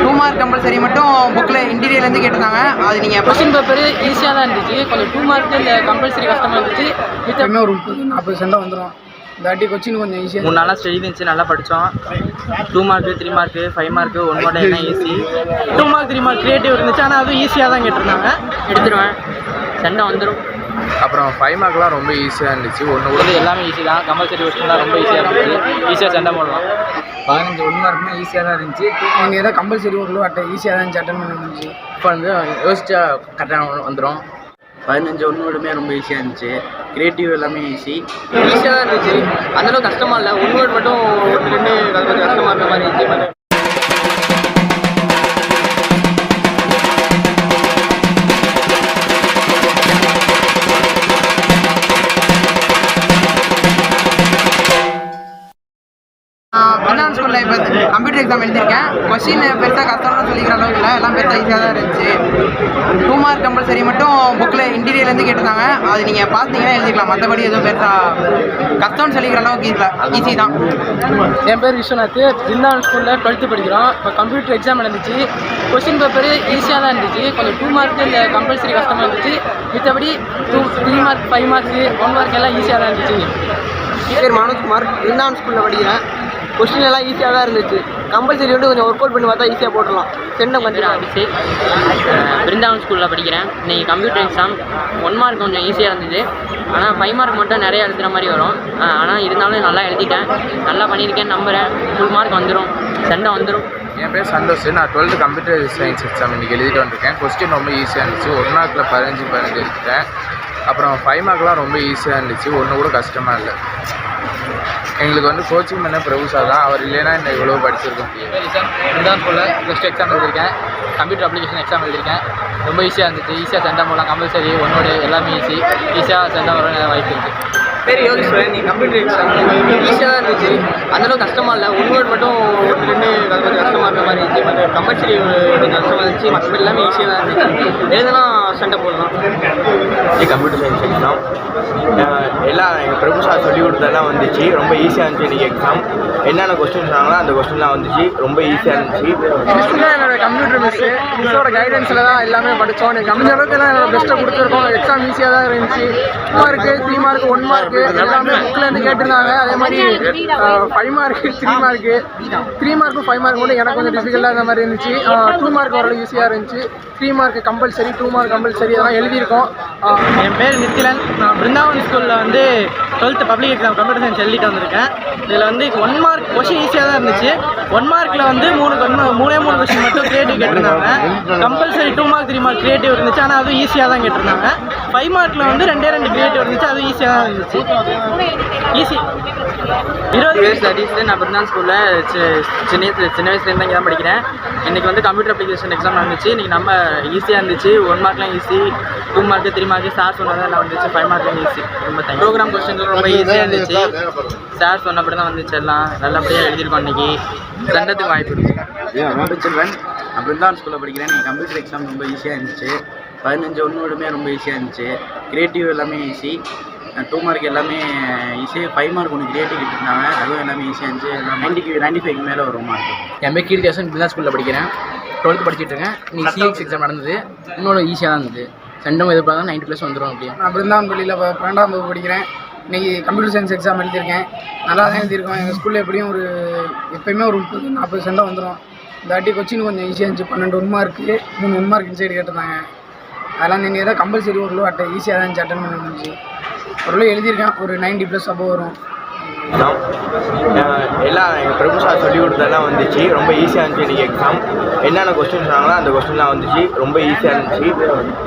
Two mark compulsory மட்டும் புக்கில் இன்டீரியர்லேருந்து கேட்டிருந்தாங்க. அது நீங்கள் கொஸ்டின் பேப்பர் ஈஸியாக தான் இருந்துச்சு. கொஞ்சம் டூ மார்க்கு இந்த கம்பல்சரி கஷ்டமாக இருந்துச்சு மித்த எப்பவுமே ஒரு முப்பது நாற்பது சென்டா வந்துடும் இந்த வாட்டி கொச்சின் கொஞ்சம் ஈஸியாக மூணு நாளாக ஸ்டடி இருந்துச்சு. நல்லா படித்தோம் two mark three mark five mark one mark எல்லாம் easy two mark three mark creative இருந்துச்சு. ஆனால் அதுவும் ஈஸியாக தான் கேட்டிருந்தாங்க. எடுத்துருவேன். சண்டை வந்துடும் அப்புறம் ஃபைவ் மார்க்லாம் ரொம்ப ஈஸியாக இருந்துச்சு. ஒன்று கூட எல்லாமே ஈஸி தான். கம்பல்சரி கொஸ்டின்லாம் ரொம்ப ஈஸியாக இருந்துச்சு. ஈஸியாக சண்டை போடலாம். பதினஞ்சு ஒன்று மார்க்னா ஈஸியாக தான் இருந்துச்சு. நீங்கள் ஏதாவது கம்பல்சரி ஒர்க்கில் அட்டை ஈஸியாக தான் இருந்துச்சு அட்டன் பண்ண முடிஞ்சு இப்போ வந்து யோசிச்சா கரெக்டாக வந்துடும் பதினஞ்சு ஒன்று ரொம்ப ஈஸியாக இருந்துச்சு. கிரியேட்டிவ் எல்லாமே ஈஸி ஈஸியாக தான் இருந்துச்சு. அந்தளவுக்கு கஷ்டமாக இல்லை. ஒன்று மட்டும் ரெண்டு கொஞ்சம் கஷ்டமாக இருந்த மாதிரி இருந்துச்சு. எக்ஸாம் எழுதியிருக்கேன் கொஸ்டின் பெருசாக கஷ்டம்னு சொல்லிக்கிற அளவுக்கு இல்லை. எல்லாம் பெருசாக ஈஸியாக தான் இருந்துச்சு. டூ மார்க் கம்பல்சரி மட்டும் புக்கில் இன்டீரியர்லேருந்து கேட்டிருந்தாங்க. அது நீங்கள் பார்த்தீங்கன்னா எழுதிக்கலாம். மற்றபடி எதுவும் பெருசாக கஷ்டம்னு சொல்லிக்கிற அளவுக்கு இல்லை. ஈஸி தான். என் பேர் விஸ்வநாத். பிருந்தாவன் ஸ்கூலில் டுவெல்த்து படிக்கிறோம். இப்போ கம்ப்யூட்டர் எக்ஸாம் நடந்துச்சு. கொஸ்டின் பேப்பர் ஈஸியாக தான் இருந்துச்சு. கொஞ்சம் டூ மார்க் இந்த கம்பல்சரி கஷ்டமாக இருந்துச்சு. மித்தபடி two three mark five mark one mark எல்லாம் ஈஸியாக தான் இருந்துச்சு. பேர் மனோஜ்குமார். பிருந்தாவன் ஸ்கூலில் படிக்கிறேன். கொஸ்டின் எல்லாம் ஈஸியாக தான் இருந்துச்சு. கம்பல்சரி வந்து கொஞ்சம் ஒர்க் அவுட் பண்ணி பார்த்தா ஈஸியாக போட்டுடலாம். சென்டம் கொஞ்சம் அபிஷேக் பிருந்தாவன் ஸ்கூலில் படிக்கிறேன். இன்னைக்கு கம்ப்யூட்டர் எக்ஸாம் ஒன் மார்க் கொஞ்சம் ஈஸியாக இருந்தது. ஆனால் ஃபைவ் மார்க் மட்டும் நிறைய எழுதுகிற மாதிரி வரும். ஆனால் இருந்தாலும் நல்லா எழுதிட்டேன். நல்லா பண்ணியிருக்கேன் நம்புகிறேன் ஃபுல் மார்க் வந்துடும் சண்டை வந்துடும் என் பேர் சந்தோஷ். நான் டுவெல்த்து கம்ப்யூட்டர் சயின்ஸ் எக்ஸாம் இன்றைக்கி எழுதிட்டு வந்திருக்கேன். கொஸ்டின் ரொம்ப ஈஸியாக இருந்துச்சு. ஒரு மார்க்கில் பதினஞ்சு பதினஞ்சு எடுத்துட்டேன் அப்புறம் ஃபைவ் மார்க்லாம் ரொம்ப ஈஸியாக இருந்துச்சு. ஒன்று கூட கஷ்டமாக இல்லை. எங்களுக்கு வந்து கோச்சிங் பண்ண பிரபு சார் தான். அவர் இல்லைன்னா இன்னும் இவ்வளோ படிச்சிருக்க முடியாது. பிருந்தாவன் ஸ்கூலில் ப்ளஸ் டூ எக்ஸாம் எழுதியிருக்கேன். கம்ப்யூட்டர் அப்ளிகேஷன் எக்ஸாம் எழுதியிருக்கேன். ரொம்ப ஈஸியாக இருந்துச்சு. ஈஸியாக சண்டை போடலாம் கம்பல்சரி ஒன்னோட எல்லாமே ஈஸி ஈஸியாக சண்டை வர வாய்ப்பு இருக்குது பேர் யோகேஸ்வரன் நீ கம்ப்யூட்டர் எக்ஸாம் ஈஸியாக தான் இருந்துச்சு. அந்தளவுக்கு கஷ்டமாக இல்லை. ஒன் வேர்ட் மட்டும் ரெண்டு கொஞ்சம் கஷ்டமாக இருந்த மாதிரி இருந்துச்சு. மற்ற கம்பல்சரி ஒரு கொஞ்சம் கஷ்டமாக இருந்துச்சு. மற்ற எல்லாமே ஈஸியாக தான் இருந்துச்சு. எழுதுனா சண்டை போடலாம் கம்ப்யூட்டர் சயின்ஸ் எக்ஸாம் எல்லாம் எங்கள் பிரபு சார் சொல்லி கொடுத்ததெல்லாம் வந்துச்சு. ரொம்ப ஈஸியாக இருந்துச்சு இன்றைக்கி எக்ஸாம் என்னென்ன கொஸ்டின் சொன்னாங்களோ அந்த கொஸ்டின்லாம் வந்துச்சு. ரொம்ப ஈஸியாக இருந்துச்சு. தான் என்னோட கம்ப்யூட்டர் மிஸ்ஸு மிஸ்ஸோட கைடன்ஸில் தான் எல்லாமே படித்தோம் எனக்கு முடிஞ்ச அளவுக்கு எல்லாம் என்னோட பெஸ்ட்டை கொடுத்துருக்கோம். எக்ஸாம் ஈஸியாக தான் இருந்துச்சு. Two mark three mark one mark எல்லாமே புக்கில் இருந்து கேட்டிருந்தாங்க. அதே மாதிரி five mark three mark three மார்க்கும் ஃபைவ் மார்க் மட்டும் எனக்கு கொஞ்சம் டிஃபிகல்ட்டாக இருந்த மாதிரி இருந்துச்சு. டூ மார்க் ஓரளவு ஈஸியாக இருந்துச்சு. Three mark compulsory two mark compulsory அதெல்லாம் எழுதியிருக்கோம். என் பேர் நித்திலன். நான் பிருந்தாவன் ஸ்கூலில் வந்து twelfth public exam computer science எழுதிட்டு வந்திருக்கேன். இதில் வந்து ஒன் மார்க் கொஷின் ஈஸியாக தான் இருந்துச்சு. ஒன் மார்க்கில் வந்து மூணு ஒன்று மூணே மூணு கொஷின் மட்டும் கிரியேட்டிவ் கேட்டிருந்தாங்க. Compulsory two mark three mark creative இருந்துச்சு. ஆனால் அதுவும் ஈஸியாக தான் கேட்டிருந்தாங்க. ஃபைவ் மார்க்கில் வந்து ரெண்டே ரெண்டு கிரியேட்டிவ் இருந்துச்சு. அதுவும் ஈஸியாக தான் இருந்துச்சு. ஈஸி இருபது பேர் ஸ்டடீஸ் நான் பிருந்தான் ஸ்கூலில் சின்ன சின்ன வயசுலேருந்து இங்கே தான் படிக்கிறேன். இன்றைக்கி வந்து கம்ப்யூட்டர் அப்ளிகேஷன் எக்ஸாம் நடந்துச்சு. இன்றைக்கி நம்ம ஈஸியாக இருந்துச்சு. One மார்க்லாம் easy two mark three mark sir சொன்னதெல்லாம் வந்துச்சு. ஃபைவ் மார்க்லாம் ஈஸி ரொம்ப தேங்க் ப்ரோக்ராம் கொஸ்டின்லாம் ரொம்ப ஈஸியாக இருந்துச்சு சார் சொன்னபடி தான் வந்துச்சு எல்லாம். நல்லபடியாக எழுதியிருக்கோம் இன்றைக்கி சண்டத்துக்கு வாய்ப்பு இருக்குது சில்வன். நான் பிருந்தான் ஸ்கூலில் படிக்கிறேன். நீங்கள் கம்ப்யூட்டர் எக்ஸாம் ரொம்ப ஈஸியாக இருந்துச்சு. பதினஞ்சு ஒன்றுமே ரொம்ப ஈஸியாக இருந்துச்சு. கிரியேட்டிவ் எல்லாமே ஈஸி டூ மார்க் எல்லாமே ஈஸி ஃபைவ் மார்க் ஒன்று கிரியேட்டிவ் இருந்தாங்க அதுவும் எல்லாமே ஈஸியாக இருந்துச்சு. நைன்ட்டிக்கு நைன்ட்டி ஃபைவ் மேலே வரும் மார்க் என் பேர் கீர்த்தியாசன் பில்லா ஸ்கூலில் படிக்கிறேன். டுவெல்த்து படிச்சுட்டு இருக்கேன். இன்னைக்கு சிஎக்ஸ் எக்ஸாம் நடந்தது. இன்னொரு ஈஸியாக தான் இருந்தது. சென்டம் எதிர்பார்த்தா நைன்ட்டி ப்ளஸ் வந்துடும் அப்படியே. நான் பிருந்தாவன் பள்ளியில் பன்னெண்டாம் வகுப்பு படிக்கிறேன். இன்றைக்கி கம்ப்யூட்டர் சயின்ஸ் எக்ஸாம் எழுதியிருக்கேன். நல்லா தான் எழுதியிருக்கோம். எங்கள் ஸ்கூலில் எப்படியும் ஒரு எப்பயுமே ஒரு முப்பது நாற்பது சென்டம் வந்துடும் இந்த வாட்டி கொச்சின் கொஞ்சம் ஈஸியாக இருந்துச்சு. பன்னெண்டு ஒன் மார்க்கு மூணு ஒன் மார்க் இன்சைடு கேட்டிருந்தாங்க. அதெல்லாம் நீங்கள் தான் கம்பல்சரி ஓரளவு அட்டை ஈஸியாக தான் இருந்துச்சு. அட்டன் பண்ண முடிஞ்சு ஒரு எழுதியிருக்கேன். ஒரு நைன்ட்டி ப்ளஸ் அபோவ் வரும். எல்லாம் எங்கள் பிரபு சார் சொல்லி கொடுத்ததெல்லாம் வந்துச்சு. ரொம்ப ஈஸியாக இருந்துச்சு இன்றைக்கி எக்ஸாம் என்னென்ன கொஸ்டின் சொன்னாங்களோ அந்த கொஸ்டின்லாம் வந்துச்சு. ரொம்ப ஈஸியாக இருந்துச்சு.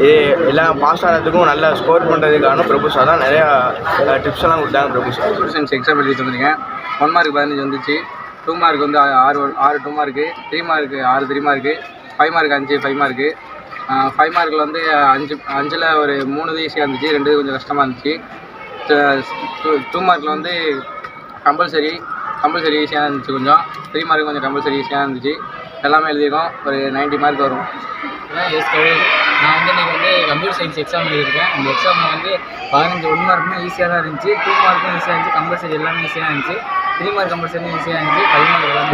இது எல்லாம் பாஸ் ஆகிறதுக்கும் நல்லா ஸ்கோர் பண்ணுறதுக்கான பிரபு சார் தான் நிறையா டிப்ஸ் எல்லாம் கொடுத்தாங்க Prabhu sir computer science exam எழுதி வந்திருக்கேன் ஒன் மார்க் பதினஞ்சு வந்துச்சு. டூ மார்க் வந்து ஆறு ஆறு டூ மார்க்கு த்ரீ மார்க்கு ஆறு த்ரீ மார்க்கு ஃபைவ் மார்க் அஞ்சு ஃபைவ் மார்க்கு ஃபைவ் மார்க்கில் வந்து அஞ்சு அஞ்சில் ஒரு மூணு ஈஸியாக இருந்துச்சு. ரெண்டு கொஞ்சம் கஷ்டமாக இருந்துச்சு. டூ மார்க்கில் வந்து கம்பல்சரி கம்பல்சரி ஈஸியாக இருந்துச்சு கொஞ்சம். த்ரீ மார்க் கொஞ்சம் கம்பல்சரி ஈஸியாக இருந்துச்சு. எல்லாமே எழுதியிருக்கோம். ஒரு 90 மார்க் வரும். எஸ் நான் வந்து இன்றைக்கி வந்து கம்ப்யூட்டர் சயின்ஸ் எக்ஸாம் எழுதியிருக்கேன். அந்த எக்ஸாமில் வந்து பதினஞ்சு ஒன் மார்க்குமே ஈஸியாக தான் இருந்துச்சு. டூ மார்க்கும் ஈஸியாக இருந்துச்சு. கம்பல்சரி எல்லாமே ஈஸியாக இருந்துச்சு. த்ரீ மார்க் கம்பல்சரி ஈஸியாக இருந்துச்சு. ஃபைவ் மார்க் எல்லாமே